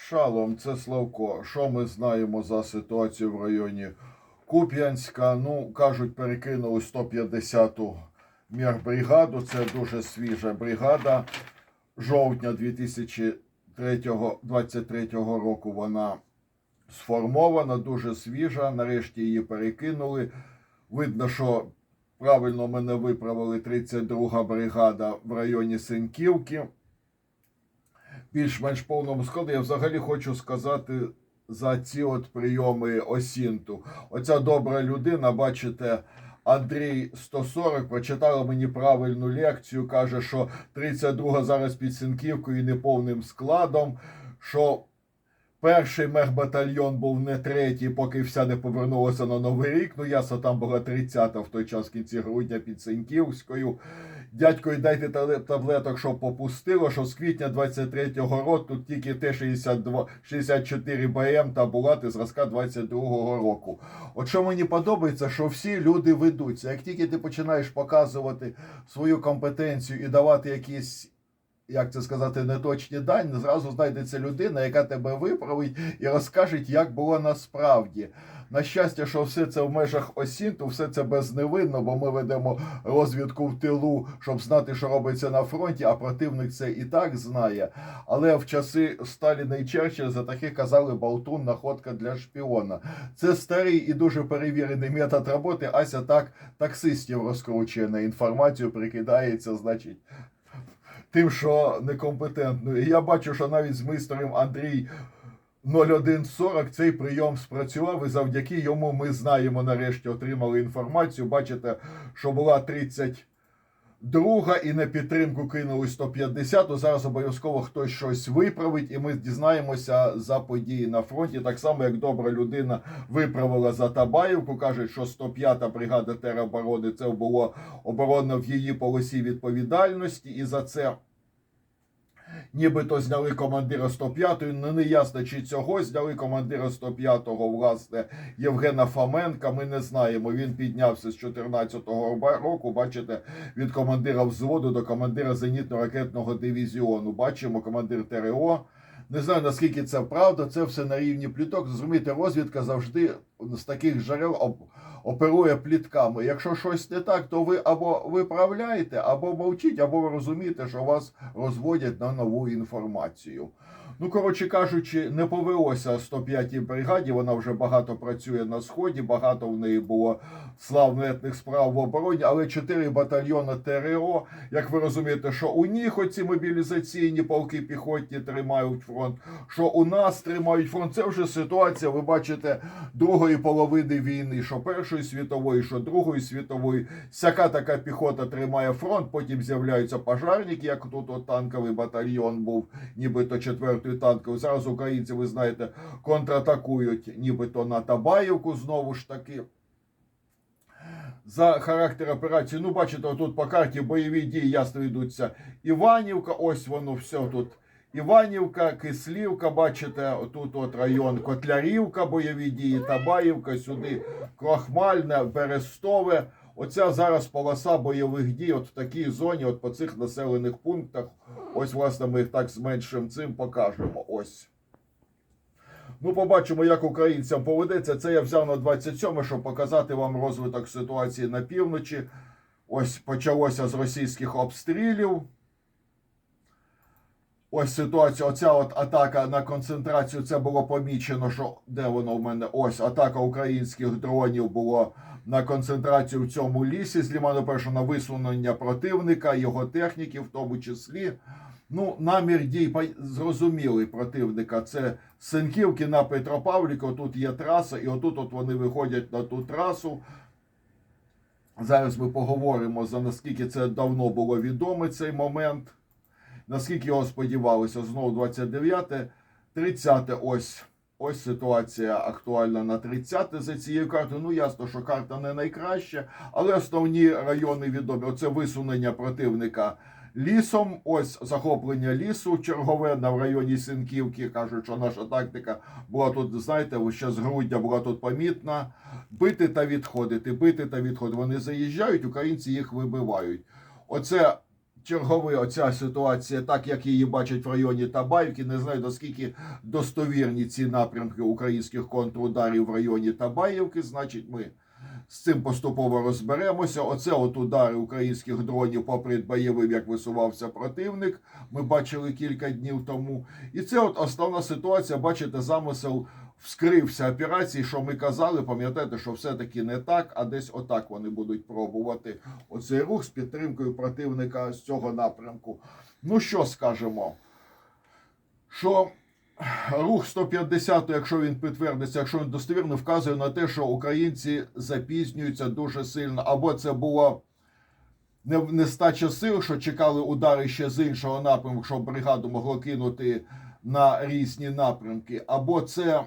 Шалом, це Славко. Що ми знаємо за ситуацію в районі Куп'янська? Ну, кажуть, перекинули 150-ту мірбригаду. Це дуже свіжа бригада. Жовтня 2023 року вона сформована, дуже свіжа. Нарешті її перекинули. Видно, що правильно мене виправили 32 га бригада в районі Синківки більш-менш повному складі. Я взагалі хочу сказати за ці от прийоми Осінту. Оця добра людина, бачите, Андрій 140 прочитала мені правильну лекцію. каже, що 32 зараз під Сінківкою і неповним складом. що Перший мехбатальйон був не третій, поки вся не повернулася на Новий рік. Ну, ясно, там була 30-та в той час в кінці грудня під Сеньківською. Дядько, дайте та- таблеток, щоб попустило, що з квітня 23-го року тільки Т-62, 64 БМ та булати зразка 22-го року. От що мені подобається, що всі люди ведуться. Як тільки ти починаєш показувати свою компетенцію і давати якісь як це сказати, неточні дані, зразу знайдеться людина, яка тебе виправить і розкаже, як було насправді. На щастя, що все це в межах осінту, все це безневинно, бо ми ведемо розвідку в тилу, щоб знати, що робиться на фронті, а противник це і так знає. Але в часи Сталіна і Черчилля за таких казали болтун, находка для шпіона. Це старий і дуже перевірений метод роботи. Ася так таксистів розкручує на інформацію, прикидається, значить, тим, що некомпетентно. І я бачу, що навіть з майстером Андрій 0140 цей прийом спрацював, і завдяки йому ми знаємо, нарешті отримали інформацію. Бачите, що була 30. Друга і на підтримку кинули 150, то зараз обов'язково хтось щось виправить, і ми дізнаємося за події на фронті. Так само, як добра людина виправила за Табаївку, каже, що 105-та бригада тероборони це було оборонно в її полосі відповідальності, і за це. Нібито зняли командира 105-ї, ну не ясно, чи цього зняли командира 105-го, власне, Євгена Фоменка. Ми не знаємо. Він піднявся з 14-го року. Бачите, від командира взводу до командира зенітно-ракетного дивізіону. Бачимо командир ТРО. Не знаю наскільки це правда, це все на рівні пліток. Зрозумієте, розвідка завжди з таких джерел оперує плітками. Якщо щось не так, то ви або виправляєте, або мовчіть, або ви розумієте, що вас розводять на нову інформацію. Ну, коротше кажучи, не повелося 105-й бригаді. Вона вже багато працює на сході, багато в неї було славноетних справ в обороні, але 4 батальйони ТРО, як ви розумієте, що у них оці мобілізаційні полки піхотні тримають фронт, що у нас тримають фронт. Це вже ситуація, ви бачите, другої половини війни, що Першої світової, що Другої світової. Всяка така піхота тримає фронт, потім з'являються пожарники, як тут от танковий батальйон був, нібито четвертої танкової. Зараз українці, ви знаєте, контратакують нібито на Табаївку знову ж таки. За характер операції, ну бачите, тут по карті бойові дії ясно йдуться. Іванівка, ось воно все тут. Іванівка, Кислівка, бачите, тут от район Котлярівка, бойові дії, Табаївка, сюди Крохмальне, Берестове. Оця зараз полоса бойових дій, от в такій зоні, от по цих населених пунктах. Ось, власне, ми їх так з меншим цим покажемо. Ось. Ну, побачимо, як українцям поведеться. Це я взяв на 27, щоб показати вам розвиток ситуації на півночі. Ось почалося з російських обстрілів. Ось ситуація. Оця от атака на концентрацію. Це було помічено, що де воно в мене? Ось атака українських дронів було на концентрацію в цьому лісі. З ліману першого на висунення противника, його техніки, в тому числі. Ну, намір дій зрозумілий противника. Це Сенківки на Петропавліку. Тут є траса, і отут от вони виходять на ту трасу. Зараз ми поговоримо за наскільки це давно було відомо цей момент. Наскільки його сподівалися, знову 29, 30 ось. Ось ситуація актуальна на 30 за цією картою. Ну, ясно, що карта не найкраща, але основні райони відомі. Оце висунення противника лісом. Ось захоплення лісу чергове на в районі Синківки. Кажуть, що наша тактика була тут, знаєте, ще з грудня була тут помітна. Бити та відходити, бити та відходити. Вони заїжджають, українці їх вибивають. Оце черговий оця ситуація, так як її бачать в районі Табаївки. Не знаю наскільки достовірні ці напрямки українських контрударів в районі Табаївки. Значить, ми з цим поступово розберемося. Оце от удари українських дронів попри бойовим, як висувався противник. Ми бачили кілька днів тому. І це от основна ситуація. Бачите, замисел вскрився операції, що ми казали, пам'ятаєте, що все-таки не так, а десь отак вони будуть пробувати оцей рух з підтримкою противника з цього напрямку. Ну що скажемо? Що рух 150, якщо він підтвердиться, якщо він достовірно, вказує на те, що українці запізнюються дуже сильно, або це було не- нестача сил, що чекали удари ще з іншого напрямку, щоб бригаду могло кинути на різні напрямки, або це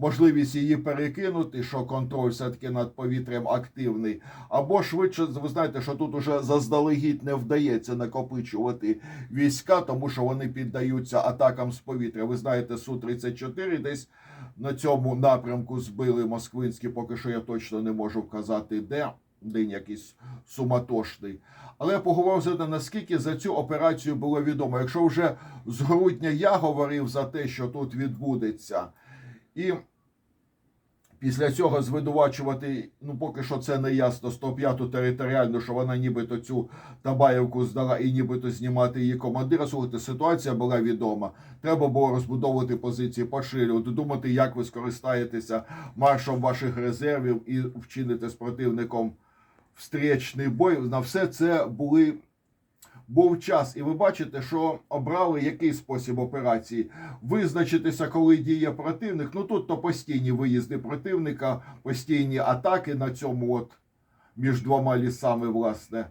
можливість її перекинути, що контроль все-таки над повітрям активний, або швидше, ви знаєте, що тут уже заздалегідь не вдається накопичувати війська, тому що вони піддаються атакам з повітря. Ви знаєте, Су-34 десь на цьому напрямку збили москвинські, поки що я точно не можу вказати, де. День якийсь суматошний. Але я поговорив за те, наскільки за цю операцію було відомо. Якщо вже з грудня я говорив за те, що тут відбудеться, і після цього звинувачувати, ну поки що це не ясно, 105-ту територіальну, що вона нібито цю Табаєвку здала і нібито знімати її командира. Слухайте, ситуація була відома. Треба було розбудовувати позиції поширювати, думати, як ви скористаєтеся маршом ваших резервів і вчините з противником встречний бой. На все це були. Був час, і ви бачите, що обрали який спосіб операції. Визначитися, коли діє противник. Ну тут то постійні виїзди противника, постійні атаки на цьому, от між двома лісами, власне,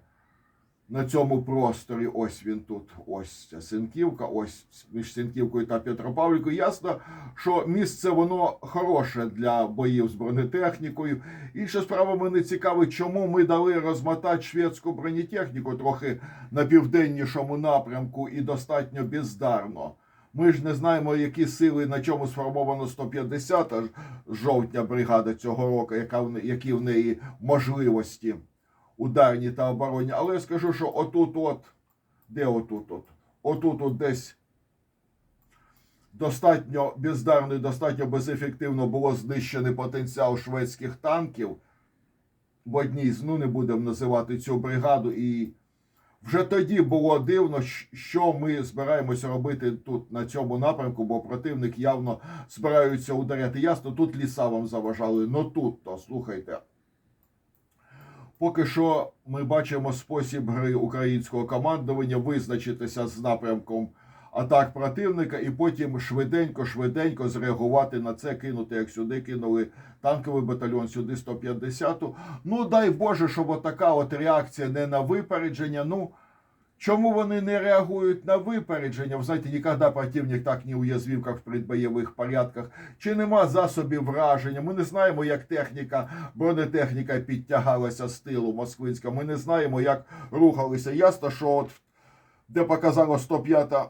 на цьому просторі. Ось він тут. Ось Синківка, ось між Синківкою та Петропавлівкою. Ясно, що місце воно хороше для боїв з бронетехнікою. Інша справа мене цікавить, чому ми дали розмотати шведську бронетехніку трохи на південнішому напрямку і достатньо бездарно. Ми ж не знаємо, які сили на чому сформовано 150-та ж- жовтня бригада цього року, яка в які в неї можливості ударні та оборонні. Але я скажу, що отут, от, де отут, от, отут, от десь достатньо бездарно і достатньо безефективно було знищений потенціал шведських танків. В одній з ну не будемо називати цю бригаду. І вже тоді було дивно, що ми збираємося робити тут на цьому напрямку, бо противник явно збираються ударяти. Ясно, тут ліса вам заважали. Ну тут то слухайте. Поки що ми бачимо спосіб гри українського командування визначитися з напрямком атак противника і потім швиденько, швиденько зреагувати на це, кинути, як сюди кинули танковий батальйон, сюди 150-ту. Ну дай Боже, щоб отака от реакція не на випередження. Ну чому вони не реагують на випередження? Ви знаєте, ніколи противник так не уязвив, як в предбойових порядках. Чи нема засобів враження? Ми не знаємо, як техніка, бронетехніка підтягалася з тилу москвинська. Ми не знаємо, як рухалися. Ясно, що от де показала 105-та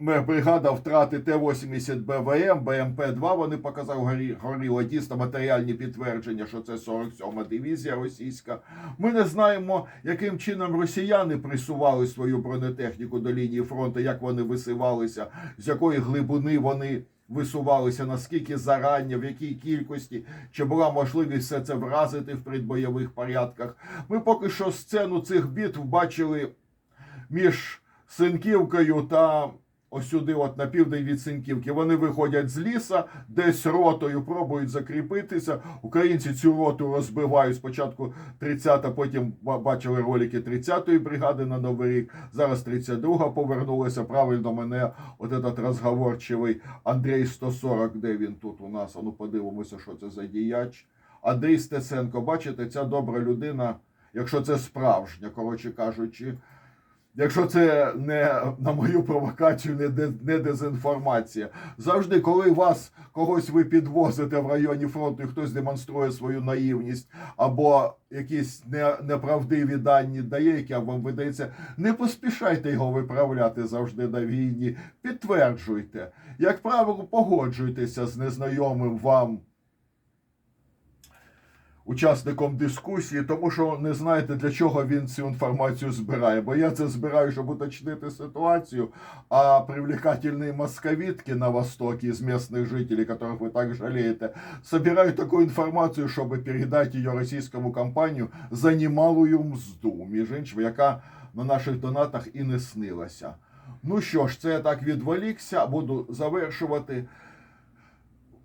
бригада втрати Т-80 БВМ, БМП-2, вони показали горі, горіло дійсно матеріальні підтвердження, що це 47-ма дивізія російська. Ми не знаємо, яким чином росіяни присували свою бронетехніку до лінії фронту, як вони висивалися, з якої глибини вони висувалися, наскільки зарання, в якій кількості, чи була можливість все це вразити в предбойових порядках. Ми поки що сцену цих битв бачили між Синківкою та ось сюди, от на південь від Синківки. Вони виходять з ліса, десь ротою пробують закріпитися. Українці цю роту розбивають спочатку 30-та, потім бачили ролики 30-ї бригади на Новий рік. Зараз 32-га повернулася. Правильно мене от этот розговорчивий Андрій 140, де він тут у нас. А ну подивимося, що це за діяч. Андрій Стеценко, бачите, ця добра людина, якщо це справжня, коротше кажучи. Якщо це не на мою провокацію, не, не дезінформація. Завжди, коли вас когось ви підвозите в районі фронту, і хтось демонструє свою наївність або якісь не, неправдиві дані дає, які вам видається, не поспішайте його виправляти завжди на війні. Підтверджуйте. Як правило, погоджуйтеся з незнайомим вам учасником дискусії, тому що не знаєте, для чого він цю інформацію збирає. Бо я це збираю, щоб уточнити ситуацію, а привлекательные московитки на Востоке из местных жителей, которых вы так жалеете, собирают такую информацию, чтобы передать ее російському компанію за немалую мзду, між іншим, яка на наших донатах і не снилася. Ну що ж, це я так відволікся, буду завершувати.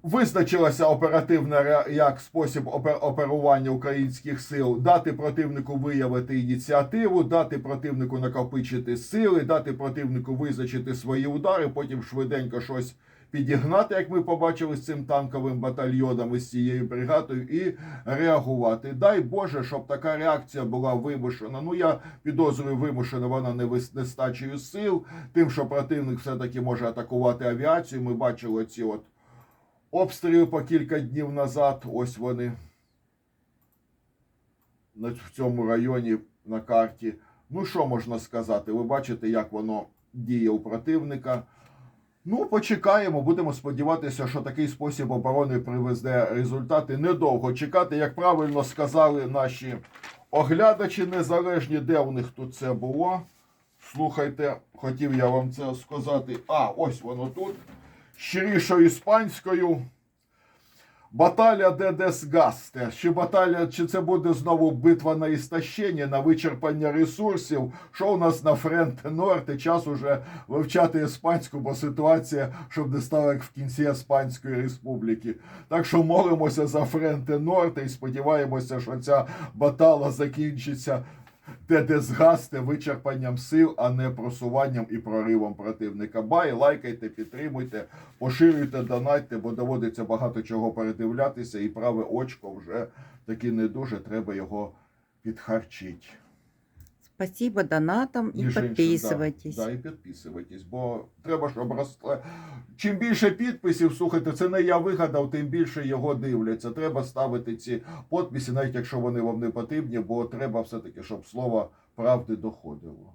Визначилася оперативна як спосіб опе- оперування українських сил, дати противнику виявити ініціативу, дати противнику накопичити сили, дати противнику визначити свої удари, потім швиденько щось підігнати, як ми побачили з цим танковим батальйоном і з цією бригадою, і реагувати. Дай Боже, щоб така реакція була вимушена. Ну я підозрюю, вимушена вона не нестачею сил, тим, що противник все-таки може атакувати авіацію. Ми бачили ці от. Обстріли по кілька днів назад, ось вони в цьому районі на карті. Ну, що можна сказати? Ви бачите, як воно діє у противника. Ну, почекаємо, будемо сподіватися, що такий спосіб оборони привезе результати. Недовго чекати, як правильно сказали наші оглядачі незалежні, де у них тут це було. Слухайте, хотів я вам це сказати. А, ось воно тут щирішою іспанською. Баталя де Десгасте. Чи баталя, чи це буде знову битва на істощення, на вичерпання ресурсів? Що у нас на Френте Норте? Час уже вивчати іспанську, бо ситуація, щоб не стало як в кінці Іспанської республіки. Так що молимося за Френте Норте і сподіваємося, що ця батала закінчиться де дезгасте вичерпанням сил, а не просуванням і проривом противника. Бай, лайкайте, підтримуйте, поширюйте, донатьте, бо доводиться багато чого передивлятися, і праве очко вже таки не дуже, треба його підхарчити. Спасибо донатам і, і підписуйтесь. Да, да, і підписуйтесь, бо треба, щоб росло. Чим більше підписів, слухайте, це не я вигадав, тим більше його дивляться. Треба ставити ці підписи, навіть якщо вони вам не потрібні, бо треба все-таки, щоб слово правди доходило.